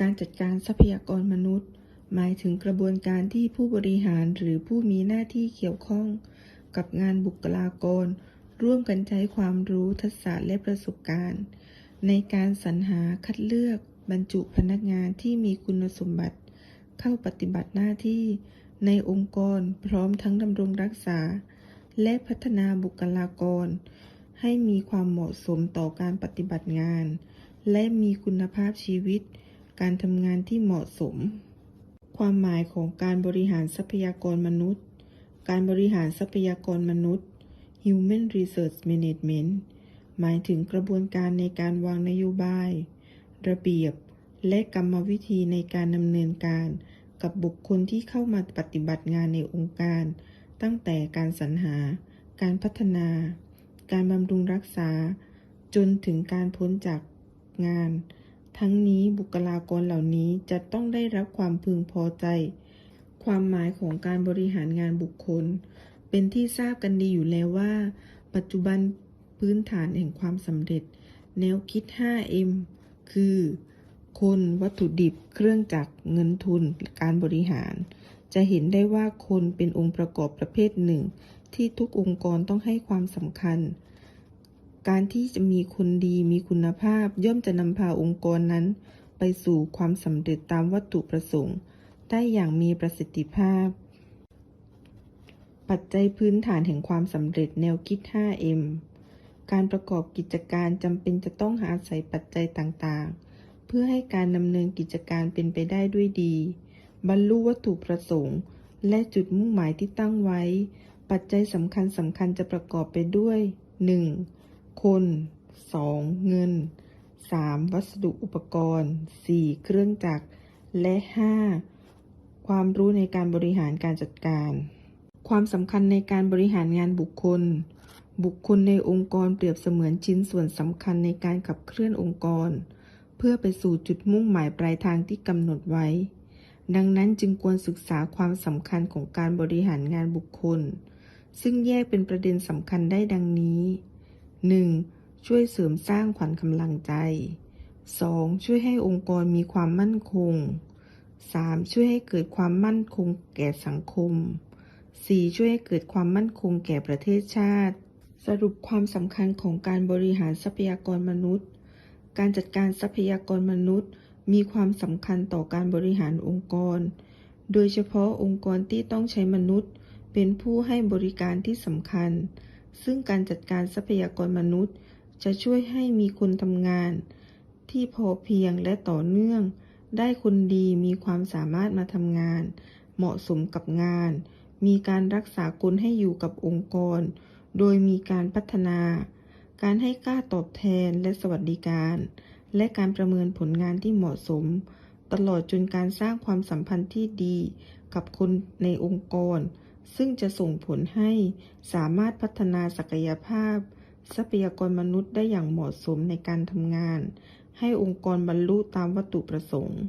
การจัดการทรัพยากรมนุษย์ หมายถึงกระบวนการที่ผู้บริหารหรือผู้มีหน้าที่เกี่ยวข้อง กับงานบุคลากร ร่วมกันใช้ความรู้ทักษะและประสบการณ์ ในการสรรหาคัดเลือกบรรจุพนักงานที่มีคุณสมบัติ เข้าปฏิบัติหน้าที่ ในองค์กรพร้อมทั้งดำรงรักษา และพัฒนาบุคลากร ให้มีความเหมาะสมต่อการปฏิบัติงาน และมีคุณภาพชีวิต การทำงานที่เหมาะสม ความหมายของการบริหารทรัพยากรมนุษย์ การบริหารทรัพยากรมนุษย์ Human Resource Management หมายถึงกระบวนการในการวางนโยบาย ระเบียบ และกรรมวิธีในการดำเนินการ กับบุคคลที่เข้ามาปฏิบัติงานในองค์การ ตั้งแต่การสรรหา การพัฒนา การบำรุงรักษา จนถึงการพ้นจากงาน ทั้งนี้บุคลากรเหล่านี้จะต้องได้รับความพึงพอใจ ความหมายของการบริหารงานบุคคล เป็นที่ทราบกันดีอยู่แล้วว่า ปัจจุบันพื้นฐานแห่งความสำเร็จ แนวคิด 5M คือ คนวัตถุดิบ เครื่องจักร เงินทุน การบริหาร จะเห็นได้ว่าคนเป็นองค์ประกอบประเภทหนึ่ง ที่ทุกองค์กรต้องให้ความสำคัญ การที่จะมีคนดีมีคุณภาพย่อมจะนำพาองค์กรนั้น ไปสู่ความสำเร็จตามวัตถุประสงค์ ได้อย่างมีประสิทธิภาพ ปัจจัยพื้นฐานแห่งความสำเร็จแนวคิด 5M การประกอบกิจการจำเป็นจะต้องอาศัยปัจจัยต่างๆ เพื่อให้การดำเนินกิจการเป็นไปได้ด้วยดี บรรลุวัตถุประสงค์ และจุดมุ่งหมายที่ตั้งไว้ ปัจจัยสำคัญสำคัญจะประกอบไปด้วย 1. คน 2. เงิน 3. วัสดุอุปกรณ์ 4. เครื่องจักร และ 5. ความรู้ในการบริหารการจัดการ ความสำคัญในการบริหารงานบุคคล บุคคลในองค์กรเปรียบเสมือนชิ้นส่วนสำคัญในการขับเคลื่อนองค์กร เพื่อไปสู่จุดมุ่งหมายปลายทางที่กำหนดไว้ ดังนั้นจึงควรศึกษาความสำคัญของการบริหารงานบุคคล ซึ่งแยกเป็นประเด็นสำคัญได้ดังนี้ 1. ช่วยเสริมสร้างขวัญกำลังใจ 2. ช่วยให้องค์กรมีความมั่นคง 3. ช่วยให้เกิดความมั่นคงแก่สังคม 4. ช่วยให้เกิดความมั่นคงแก่ประเทศชาติ สรุปความสำคัญของการบริหารทรัพยากรมนุษย์ การจัดการทรัพยากรมนุษย์ มีความสำคัญต่อการบริหารองค์กร โดยเฉพาะองค์กรที่ต้องใช้มนุษย์ เป็นผู้ให้บริการที่สำคัญ ซึ่งการจัดการทรัพยากรมนุษย์ จะช่วยให้มีคนทำงาน ที่พอเพียงและต่อเนื่อง ได้คนดีมีความสามารถมาทำงาน เหมาะสมกับงาน มีการรักษาคนให้อยู่กับองค์กร โดยมีการพัฒนา การให้ค่าตอบแทนและสวัสดิการ และการประเมินผลงานที่เหมาะสม ตลอดจนการสร้างความสัมพันธ์ที่ดีกับคนในองค์กร ซึ่งจะส่งผลให้สามารถพัฒนาศักยภาพ ทรัพยากรมนุษย์ได้อย่างเหมาะสมในการทำงาน ให้องค์กรบรรลุตามวัตถุประสงค์